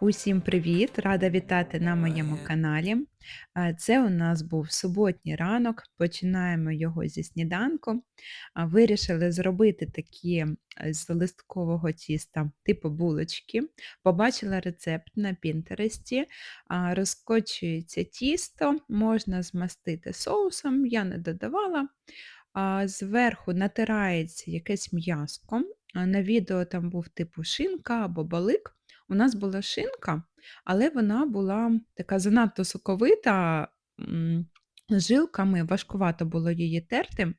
Усім привіт! Рада вітати на моєму каналі. Це у нас був суботній ранок. Починаємо його зі сніданку. Вирішили зробити такі е, з листкового тіста, типу булочки. Побачила рецепт на Пінтересті. Розкочується тісто, можна змастити соусом, я не додавала. Зверху натирається якесь м'яско. На відео там був типу шинка або балик. У нас була шинка, але вона була така занадто соковита, жилками, важкувато було її терти.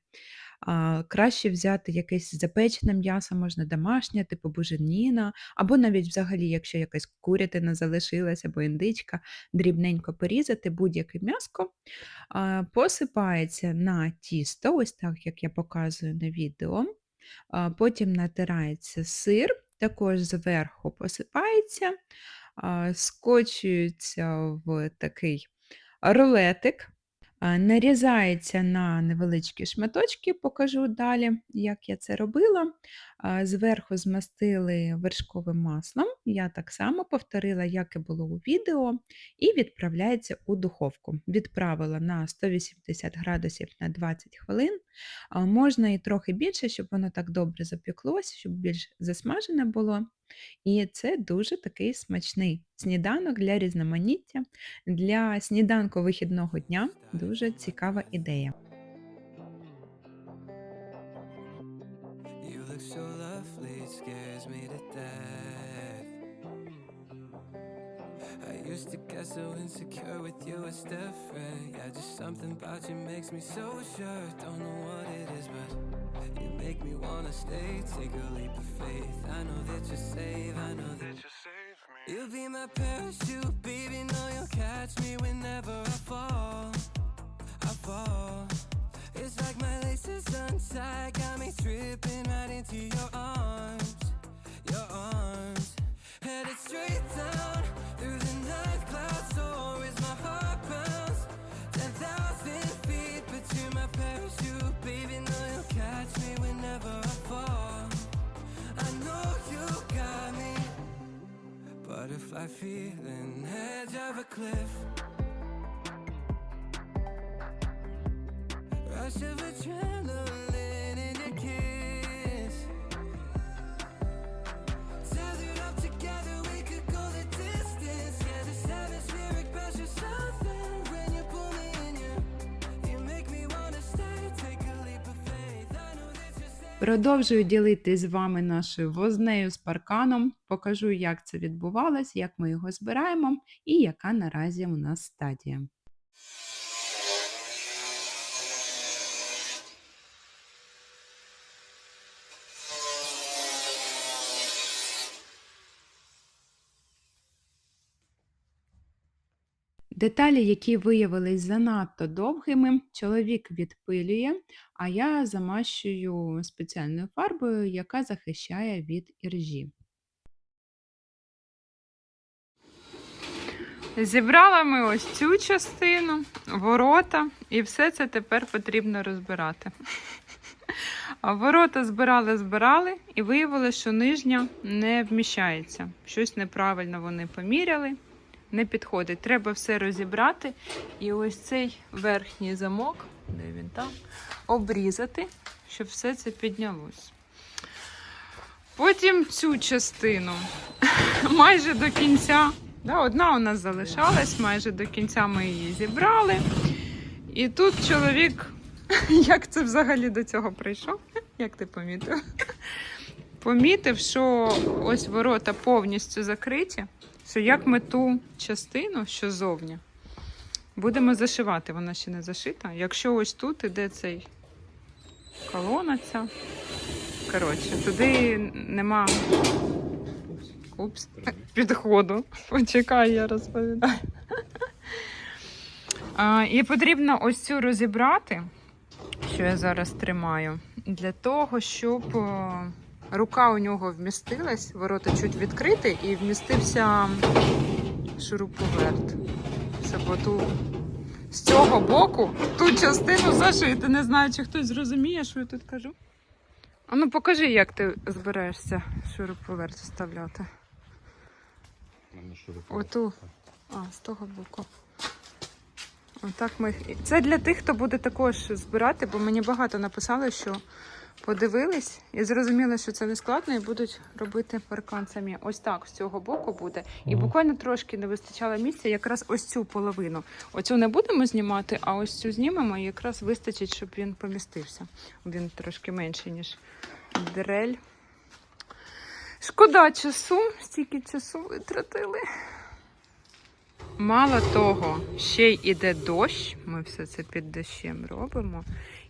Краще взяти якесь запечене м'ясо, можна домашнє, типу буженіна, або навіть взагалі, якщо якась курятина залишилась, або індичка, дрібненько порізати будь-яке м'яско. Посипається на тісто, ось так, як я показую на відео. Потім натирається сир, також зверху посипається, скочується в такий рулетик, нарізається на невеличкі шматочки, покажу далі, як я це робила. Зверху змастили вершковим маслом. Я так само повторила, як і було у відео, і відправляється у духовку. Відправила на 180 градусів на 20 хвилин. Можна і трохи більше, щоб воно так добре запеклося, щоб більш засмажене було. І це дуже такий смачний сніданок для різноманіття. Для сніданку вихідного дня дуже цікава ідея. You so insecure with you, it's different. Yeah, just something about you makes me so sure. Don't know what it is, but you make me wanna stay. Take a leap of faith. I know that you're safe, I know that you're safe. Me. You'll be my parachute, baby. Know you'll catch me whenever I fall. I fall. It's like my laces untied, got me tripping right into your arms, your arms. Headed straight down Butterfly feeling, edge of a cliff. Rush of adrenaline Продовжую ділитись з вами нашою вознею з парканом. Покажу, як це відбувалось, як ми його збираємо і яка наразі у нас стадія. Деталі, які виявились занадто довгими, чоловік відпилює, а я замащую спеціальною фарбою, яка захищає від іржі. Зібрала ми ось цю частину, ворота, і все це тепер потрібно розбирати. Ворота збирали, збирали, і виявилося, що нижня не вміщається. Щось неправильно вони поміряли, не підходить. Треба все розібрати. І ось цей верхній замок, де він там, обрізати, щоб все це піднялось. Потім цю частину майже до кінця. Да, одна у нас залишалась, майже до кінця ми її зібрали. І тут чоловік, як це взагалі до цього прийшов? Як ти помітив? Помітив, що ось ворота повністю закриті, що як ми ту частину, що зовні, будемо зашивати, вона ще не зашита. Якщо ось тут іде цей колона ця, коротше, туди нема Упс, підходу. Почекай, я розповідаю. А, і потрібно ось цю розібрати, що я зараз тримаю, для того, щоб о, рука у нього вмістилась, ворота чуть відкриті, і вмістився шуруповерт. Щоб з цього боку ту частину зашити. Не знаю, чи хтось зрозуміє, що я тут кажу. А ну покажи, як ти збираєшся шуруповерт вставляти. Оту. А, з того боку. Отак ми. Це для тих, хто буде також збирати, бо мені багато написали, що подивились і зрозуміли, що це не складно, і будуть робити паркан самі. Ось так з цього боку буде. І буквально трошки не вистачало місця, якраз ось цю половину. Оцю не будемо знімати, а ось цю знімемо, і якраз вистачить, щоб він помістився. Він трошки менший, ніж дрель. Шкода часу, стільки часу витратили. Мало того, ще й іде дощ, ми все це під дощем робимо.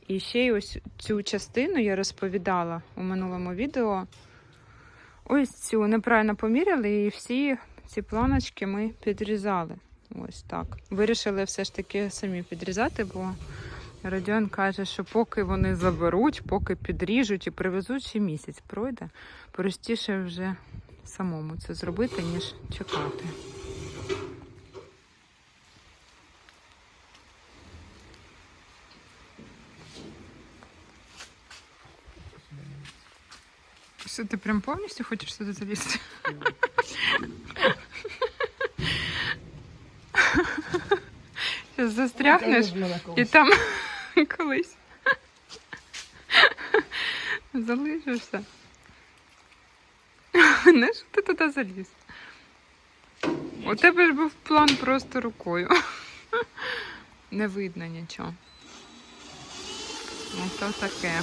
І ще й ось цю частину я розповідала у минулому відео. Ось цю неправильно поміряли, і всі ці планочки ми підрізали. Ось так. Вирішили все ж таки самі підрізати, бо Родіон каже, що поки вони заберуть, поки підріжуть і привезуть, ще місяць пройде. Простіше вже самому це зробити, ніж чекати. Що ти прям повністю хочеш сюди залізти? Зараз застрягнеш і там колись залишишся. Не що ти туди заліз? У тебе ж був план просто рукою. Не видно нічого. Ото таке.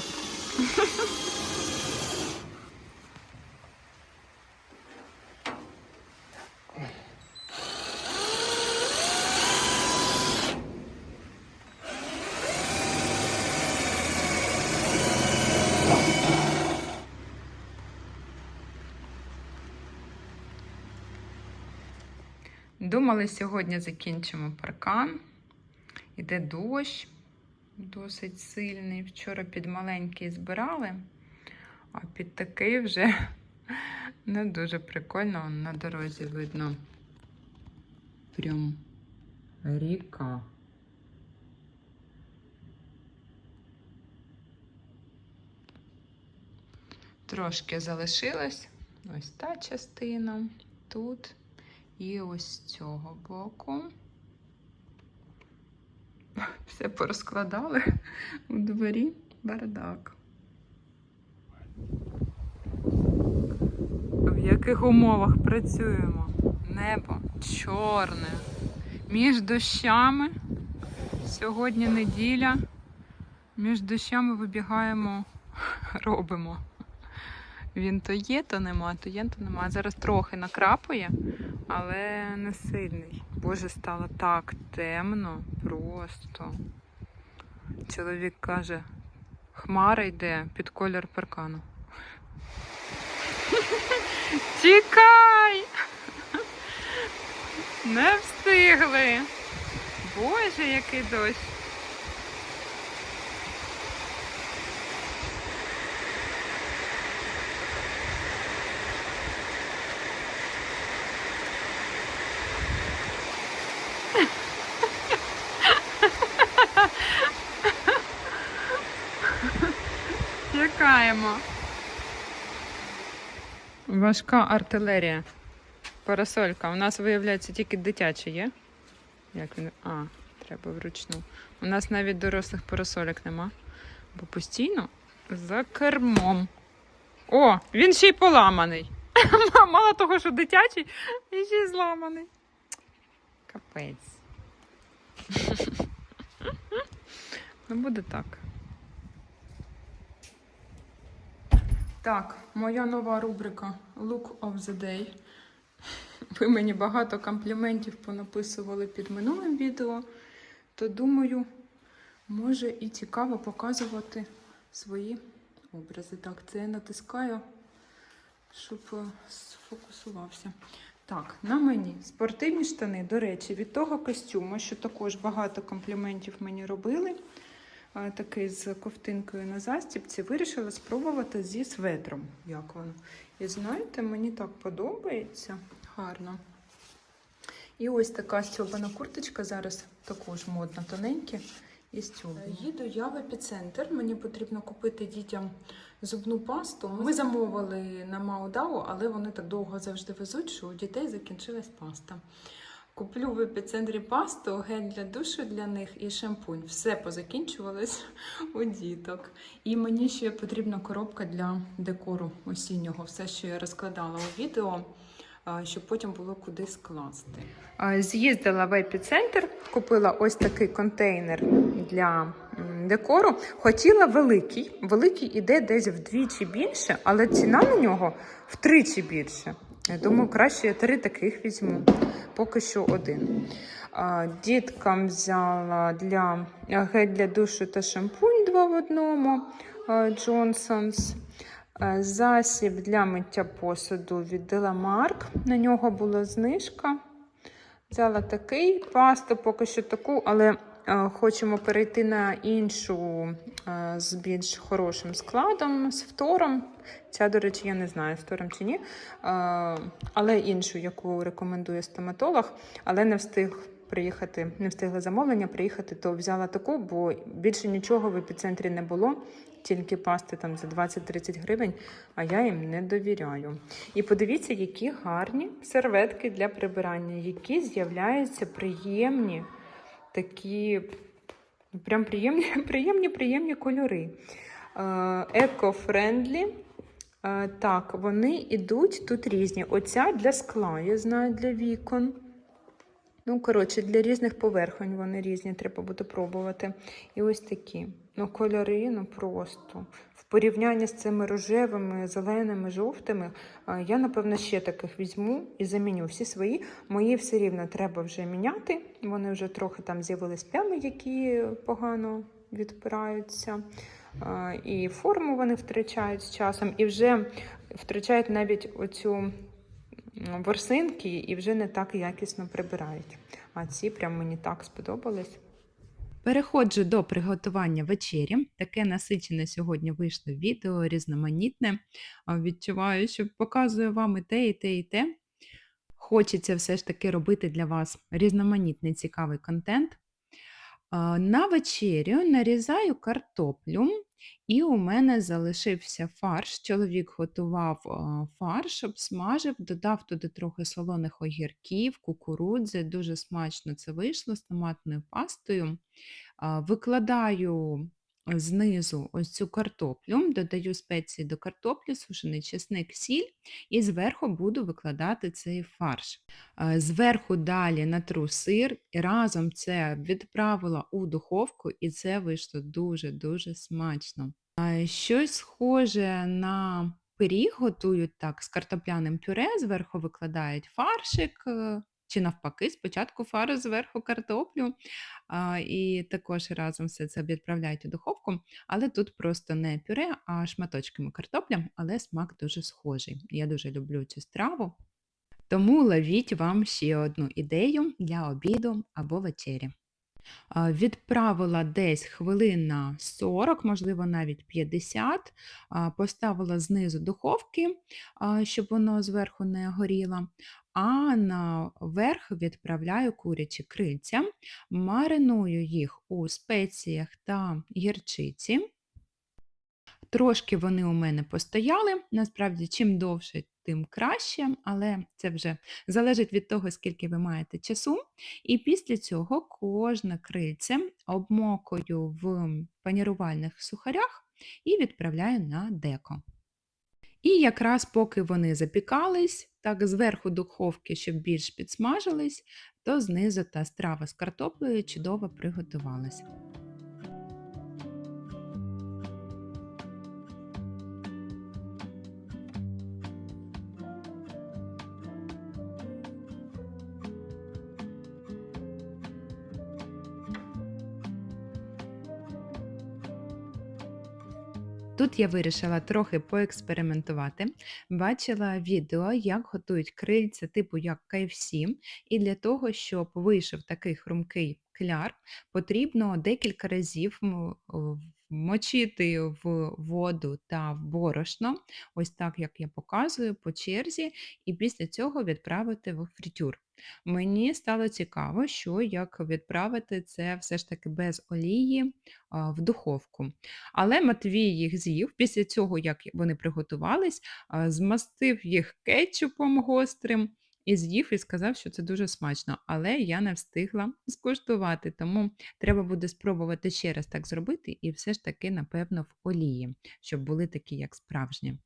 Думали, сьогодні закінчимо паркан. Іде дощ досить сильний. Вчора під маленький збирали, а під такий вже не дуже прикольно. На дорозі видно. Прям ріка. Трошки залишилось. Ось та частина тут. І ось з цього боку. Все порозкладали у дворі бардак. В яких умовах працюємо? Небо чорне. Між дощами. Сьогодні неділя. Між дощами вибігаємо, робимо. Він то є, то нема, то є, то нема. Зараз трохи накрапує, але не сильний. Боже, стало так темно просто. Чоловік каже, хмара йде під колір паркану. Тікай! Не встигли. Боже, який дощ. Чекаємо. Важка артилерія. Парасолька. У нас, виявляється, тільки дитячі є. Як він. А, треба вручну. У нас навіть дорослих парасолек нема. Бо постійно за кермом. О, він ще й поламаний. Мало того, що дитячий, і ще й зламаний. Капець. Ну, буде так. Так, моя нова рубрика Look of the Day. Ви мені багато компліментів понаписували під минулим відео, то думаю, може і цікаво показувати свої образи. Так, це я натискаю, щоб е, сфокусувався. Так, на мені спортивні штани, до речі, від того костюму, що також багато компліментів мені робили. Е, Такий з ковтинкою на застібці, вирішила спробувати зі светром. Як воно. І знаєте, мені так подобається гарно. І ось така стьобана курточка зараз також модна, тоненькі. із цього. Їду я в епіцентр. Мені потрібно купити дітям зубну пасту. Ми замовили на Маудау, але вони так довго завжди везуть, що у дітей закінчилась паста. Куплю в епіцентрі пасту, гель для душу для них і шампунь. Все позакінчувалось у діток. І мені ще потрібна коробка для декору осіннього. Все, що я розкладала у відео, щоб потім було куди скласти. З'їздила в епіцентр, купила ось такий контейнер для декору. Хотіла великий. Великий іде десь вдвічі більше, але ціна на нього втричі більше. Я думаю, краще я три таких візьму. Поки що один. Діткам взяла для гель для душу та шампунь два в одному Джонсонс. Е, Засіб для миття посуду від Деламарк. На нього була знижка. Взяла такий пасту, поки що таку, але хочемо перейти на іншу е, з більш хорошим складом, з фтором. Ця, до речі, я не знаю, з фтором чи ні. Е, але іншу, яку рекомендує стоматолог, але не встиг приїхати, не встигла замовлення приїхати, то взяла таку, бо більше нічого в епіцентрі не було. Тільки пасти там за 20-30 гривень, а я їм не довіряю. І подивіться, які гарні серветки для прибирання, які з'являються приємні, такі ну, прям приємні, приємні, приємні кольори. Еко-френдлі. Е, Так, вони йдуть тут різні. Оця для скла, я знаю, для вікон. Ну, коротше, для різних поверхонь вони різні, треба буде пробувати. І ось такі. Ну, кольори, ну просто. В порівнянні з цими рожевими, зеленими, жовтими, я, напевно, ще таких візьму і заміню всі свої. Мої все рівно треба вже міняти. Вони вже трохи там з'явились плями, які погано відпираються. І форму вони втрачають з часом, і вже втрачають навіть оцю ворсинки і вже не так якісно прибирають. А ці прям мені так сподобались. Переходжу до приготування вечері. Таке насичене сьогодні вийшло відео, різноманітне. Відчуваю, що показую вам і те, і те, і те. Хочеться все ж таки робити для вас різноманітний цікавий контент. На вечерю нарізаю картоплю, і у мене залишився фарш. Чоловік готував а, фарш, обсмажив, додав туди трохи солоних огірків, кукурудзи. Дуже смачно це вийшло з томатною пастою. Викладаю знизу ось цю картоплю, додаю спеції до картоплі, сушений чесник, сіль, і зверху буду викладати цей фарш. Е, Зверху далі натру сир, і разом це відправила у духовку, і це вийшло дуже-дуже смачно. Е, Щось схоже на пиріг готують так з картопляним пюре, зверху викладають фаршик, е, чи навпаки, спочатку фарш, зверху картоплю, а, і також разом все це відправляють у духовку. Але тут просто не пюре, а шматочками картопля, але смак дуже схожий. Я дуже люблю цю страву. Тому ловіть вам ще одну ідею для обіду або вечері. Відправила десь хвилин на 40, можливо, навіть 50. Поставила знизу духовки, щоб воно зверху не горіло. А наверх відправляю курячі крильця, мариную їх у спеціях та гірчиці. Трошки вони у мене постояли. Насправді, чим довше, тим краще, але це вже залежить від того, скільки ви маєте часу. І після цього кожне крильце обмокую в панірувальних сухарях і відправляю на деко. І якраз поки вони запікались, так зверху духовки, щоб більш підсмажились, то знизу та страва з картоплею чудово приготувалася. Тут я вирішила трохи поекспериментувати. Бачила відео, як готують крильця, типу як KFC, і для того, щоб вийшов такий хрумкий кляр, потрібно декілька разів м, вмочити в воду та в борошно, ось так, як я показую, по черзі, і після цього відправити в фритюр. Мені стало цікаво, що як відправити це все ж таки без олії в духовку. Але Матвій їх з'їв після цього, як вони приготувались, змастив їх кетчупом гострим і з'їв і сказав, що це дуже смачно. Але я не встигла скуштувати, тому треба буде спробувати ще раз так зробити, і все ж таки, напевно, в олії, щоб були такі, як справжні.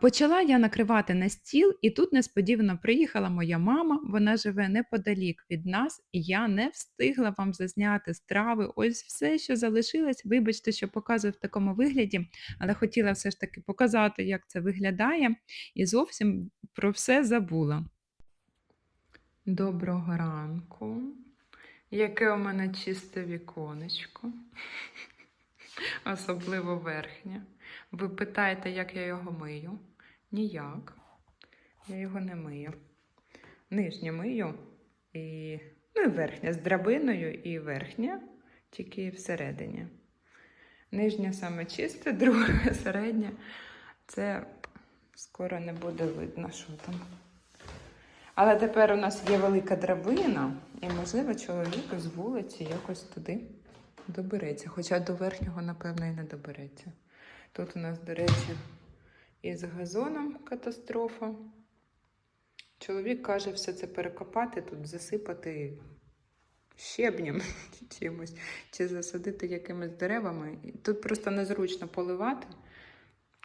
Почала я накривати на стіл, і тут несподівано приїхала моя мама. Вона живе неподалік від нас, і я не встигла вам зазняти страви. Ось все, що залишилось. Вибачте, що показую в такому вигляді, але хотіла все ж таки показати, як це виглядає, і зовсім про все забула. Доброго ранку. Яке у мене чисте віконечко, особливо верхнє. Ви питаєте, як я його мию? Ніяк. Я його не мию. Нижнє мию і, ну, і верхня з драбиною, і верхня, тільки всередині. Нижня саме чисте, друге середнє. Це скоро не буде видно, що там. Але тепер у нас є велика драбина, і, можливо, чоловік з вулиці якось туди добереться. Хоча до верхнього, напевно, і не добереться. Тут у нас, до речі, із газоном катастрофа. Чоловік каже, все це перекопати, тут засипати щебнем чи чимось, чи засадити якимись деревами. Тут просто незручно поливати.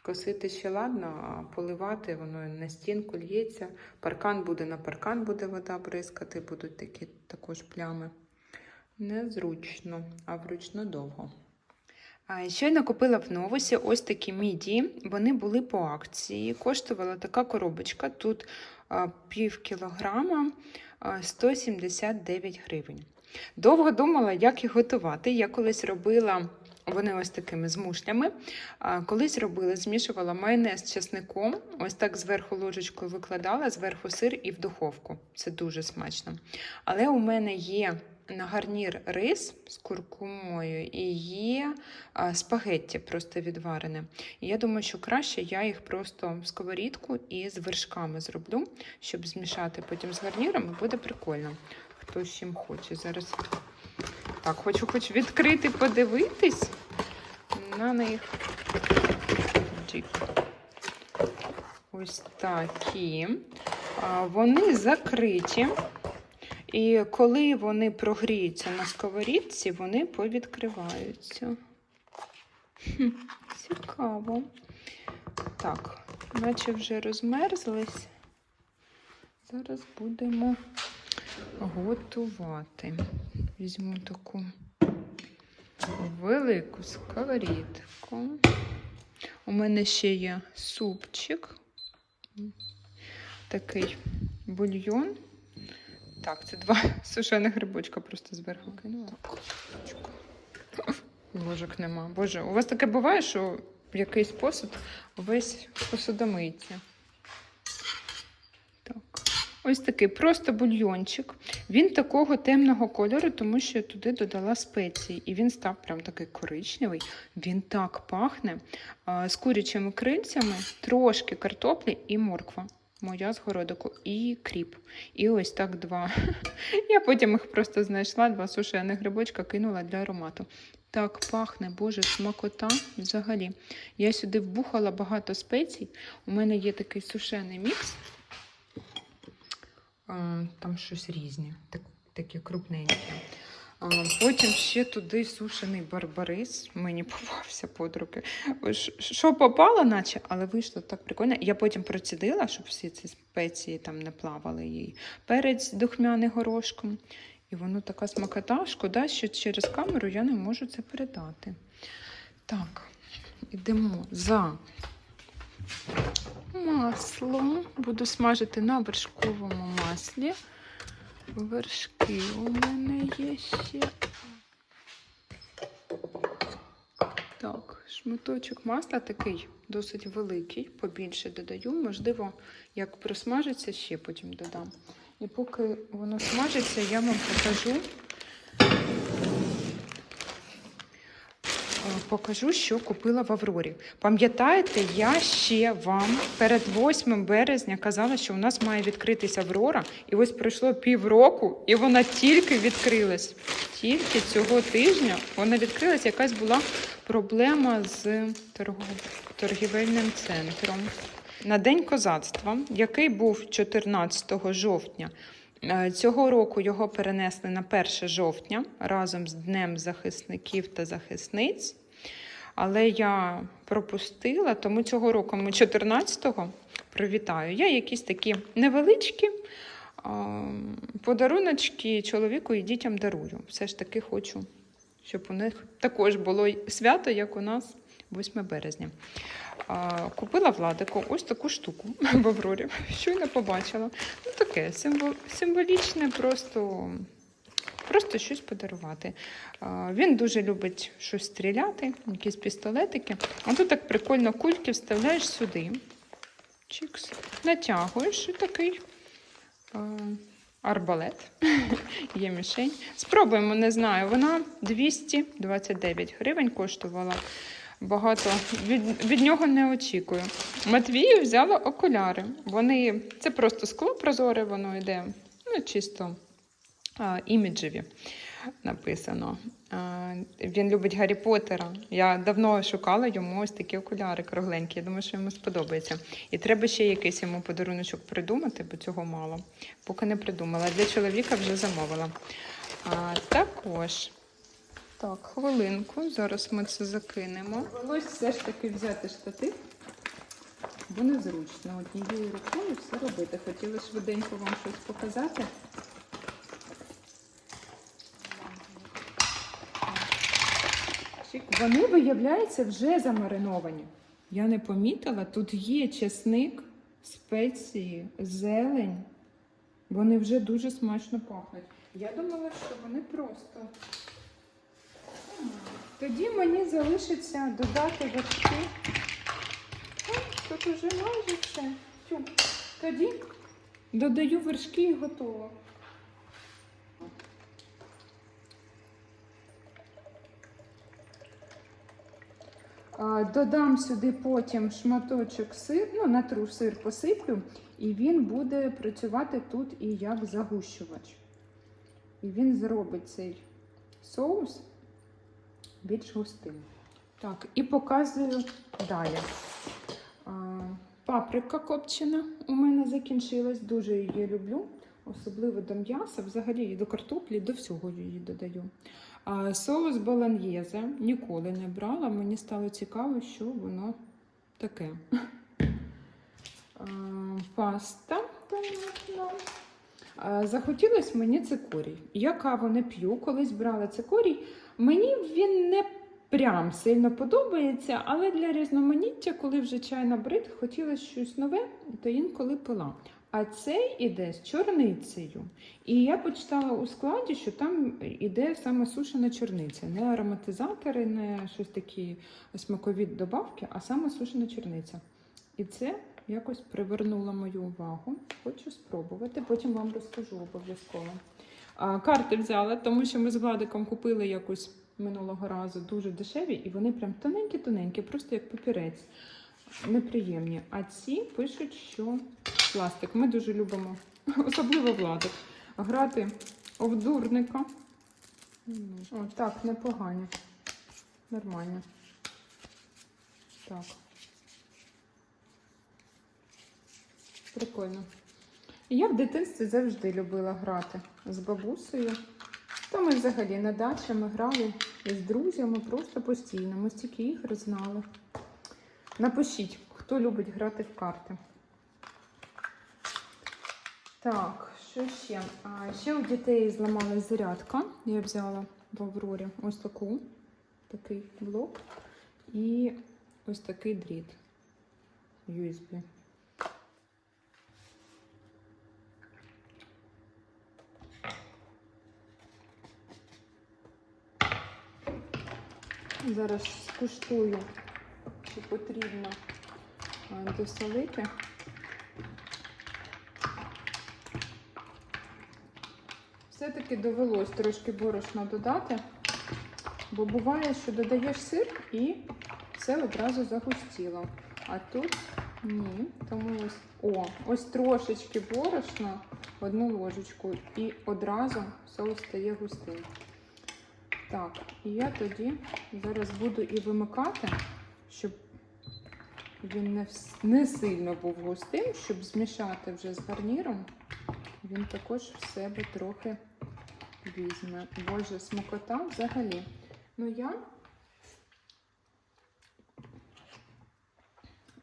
Косити ще ладно, а поливати воно на стінку лється. Паркан буде на паркан, буде вода бризкати, будуть такі також плями. Незручно, а вручну довго. Щойно купила в новусі ось такі міді. Вони були по акції. Коштувала така коробочка. Тут пів кілограма 179 гривень. Довго думала, як їх готувати. Я колись робила. Вони ось такими з мушлями. Колись робила, змішувала майонез з чесником, ось так зверху ложечкою викладала, зверху сир і в духовку. Це дуже смачно. Але у мене є на гарнір рис з куркумою і є спагетті просто відварене. І я думаю, що краще я їх просто в сковорідку і з вершками зроблю, щоб змішати потім з гарніром, і буде прикольно. Хто з чим хоче. Зараз так, хочу хоч відкрити, подивитись на них. Ось такі. Вони закриті. І коли вони прогріються на сковорідці, вони повідкриваються. Хм, цікаво. Так, наче вже розмерзлись. Зараз будемо готувати. Візьму таку велику сковорідку. У мене ще є супчик, такий бульйон. Так, це два сушених грибочка просто зверху кинула. Ложок нема. Боже, у вас таке буває, що якийсь посуд весь посудомийці. Так. Ось такий просто бульйончик. Він такого темного кольору, тому що я туди додала спеції. І він став прям такий коричневий. Він так пахне. З курячими крильцями, трошки картоплі і морква. Моя з і кріп. І ось так два. Я потім їх просто знайшла, два сушених грибочка кинула для аромату. Так пахне, боже, смакота взагалі. Я сюди вбухала багато спецій. У мене є такий сушений мікс. Там щось різні, так, такі крупненькі. Потім ще туди сушений барбарис. Мені попався под руки. Що попало, наче, але вийшло так прикольно. Я потім процідила, щоб всі ці спеції там не плавали їй. Перець духмяний горошком. І воно така смакота. Шкода, що через камеру я не можу це передати. Так, ідемо за маслом. Буду смажити на вершковому маслі. Вершки у мене є ще. Так, шматочок масла такий досить великий, побільше додаю. Можливо, як просмажиться, ще потім додам. І поки воно смажиться, я вам покажу. Покажу, що купила в Аврорі. Пам'ятаєте, я ще вам перед 8 березня казала, що у нас має відкритися Аврора, і ось пройшло півроку, і вона тільки відкрилась. Тільки цього тижня вона відкрилась. Якась була проблема з торгівельним центром. На День козацтва, який був 14 жовтня, Е, Цього року його перенесли на 1 жовтня разом з Днем захисників та захисниць. Але я пропустила, тому цього року ми 14-го привітаю. Я якісь такі невеличкі подаруночки чоловіку і дітям дарую. Все ж таки хочу, щоб у них також було свято, як у нас 8 березня. Купила владику ось таку штуку в Аврорі. Щойно побачила. Ну, таке символ, символічне, просто, просто щось подарувати. Він дуже любить щось стріляти, якісь пістолетики. А тут так прикольно кульки вставляєш сюди. Чікс. Натягуєш і такий арбалет. Є мішень. Спробуємо, не знаю. Вона 229 гривень коштувала. Багато від, від нього не очікую. Матвію взяла окуляри. Вони це просто скло прозоре, воно йде ну, чисто а, іміджеві написано. А, він любить Гаррі Поттера. Я давно шукала йому ось такі окуляри кругленькі. Я думаю, що йому сподобається. І треба ще якийсь йому подаруночок придумати, бо цього мало. Поки не придумала. Для чоловіка вже замовила. А, також. Так, хвилинку, зараз ми це закинемо. Довелось все ж таки взяти штатив, бо незручно однією рукою все робити. Хотіла швиденько вам щось показати. Вони, виявляється, вже замариновані. Я не помітила, тут є чесник, спеції, зелень. Вони вже дуже смачно пахнуть. Я думала, що вони просто. Тоді мені залишиться додати вершки. Тут уже майже все. Тю. Тоді додаю вершки і готово. Додам сюди потім шматочок сир, ну, натру сир посиплю, і він буде працювати тут і як загущувач. І він зробить цей соус більш густим. Так, і показую далі. Паприка копчена у мене закінчилась, дуже її люблю, особливо до м'яса, взагалі до картоплі, до всього її додаю. Соус болоньєзе ніколи не брала, мені стало цікаво, що воно таке. А, Паста, Захотілось мені цикорій. Я каву не п'ю, колись брала цикорій. Мені він не прям сильно подобається, але для різноманіття, коли вже чай набрид, хотілося щось нове, то інколи пила. А цей іде з чорницею. І я почитала у складі, що там іде саме сушена чорниця. Не ароматизатори, не щось такі смакові добавки, а саме сушена чорниця. І це якось привернуло мою увагу. Хочу спробувати, потім вам розкажу обов'язково. Карти взяла, тому що ми з Владиком купили якусь минулого разу дуже дешеві, і вони прям тоненькі-тоненькі, просто як папірець. Неприємні. А ці пишуть, що пластик. Ми дуже любимо, особливо Владик, грати в дурника. О, так, непогані. Нормально. Так. Прикольно. Я в дитинстві завжди любила грати з бабусею. Та ми взагалі на дачі ми грали з друзями просто постійно. Ми стільки ігор знали. Напишіть, хто любить грати в карти. Так, що ще? А, ще у дітей зламалась зарядка. Я взяла в Аврорі ось таку, такий блок і ось такий дріт USB. Зараз скуштую, чи потрібно досолити. Все-таки довелось трошки борошна додати, Бо буває, що додаєш сир і все одразу загустіло. А тут ні. Тому ось о, ось трошечки борошна, одну ложечку, і одразу соус стає густим. Так, і я тоді зараз буду і вимикати, щоб він не, не сильно був густим, щоб змішати вже з гарніром. Він також в себе трохи візьме. Боже, смакота взагалі. Ну я,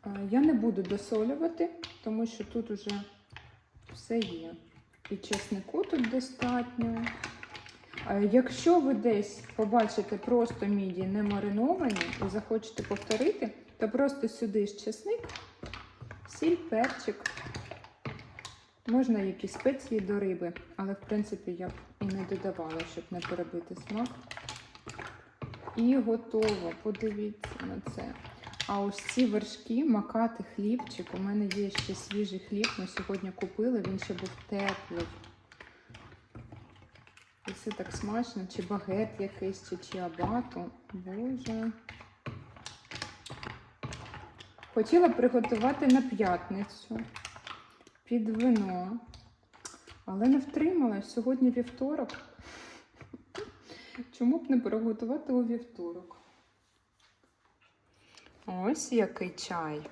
е, я не буду досолювати, тому що тут уже все є. І чеснику тут достатньо. Е, Якщо ви десь побачите просто міді не мариновані і захочете повторити, то просто сюди ж чесник, сіль, перчик. Можна якісь спеції до риби, але в принципі я б і не додавала, щоб не перебити смак. І готово. Подивіться на це. А ось ці вершки, макати хлібчик. У мене є ще свіжий хліб. Ми сьогодні купили, він ще був теплий. Все так смачно, чи багет якийсь, чи чиабату. Боже. Хотіла приготувати на п'ятницю під вино, але не втрималась. Сьогодні вівторок. Чому б не приготувати у вівторок? Ось який чай.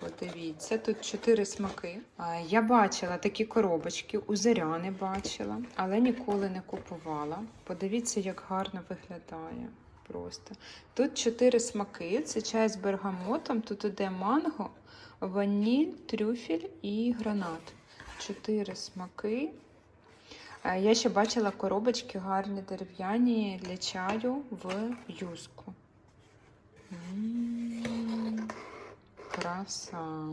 Подивіться, тут чотири смаки. Я бачила такі коробочки, у Зоряни бачила, але ніколи не купувала. Подивіться, як гарно виглядає. Просто. Тут чотири смаки. Це чай з бергамотом. Тут іде манго, ваніль, трюфель і гранат. Чотири смаки. Я ще бачила коробочки гарні дерев'яні для чаю в юску. Краса.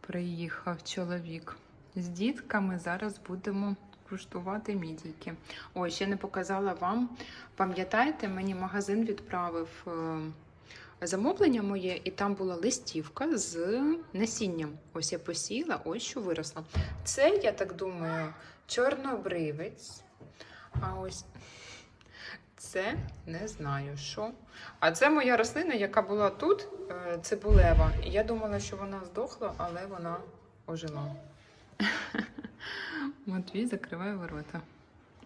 Приїхав чоловік з дітками. Зараз будемо куштувати мідійки. Ой, ще не показала вам. Пам'ятаєте, мені магазин відправив е, замовлення моє, і там була листівка з насінням. Ось я посіяла, ось що виросло. Це, я так думаю, чорнобривець. А ось це не знаю що. А це моя рослина, яка була тут, е, цибулева. І я думала, що вона здохла, але вона ожила. Матвій закриває ворота.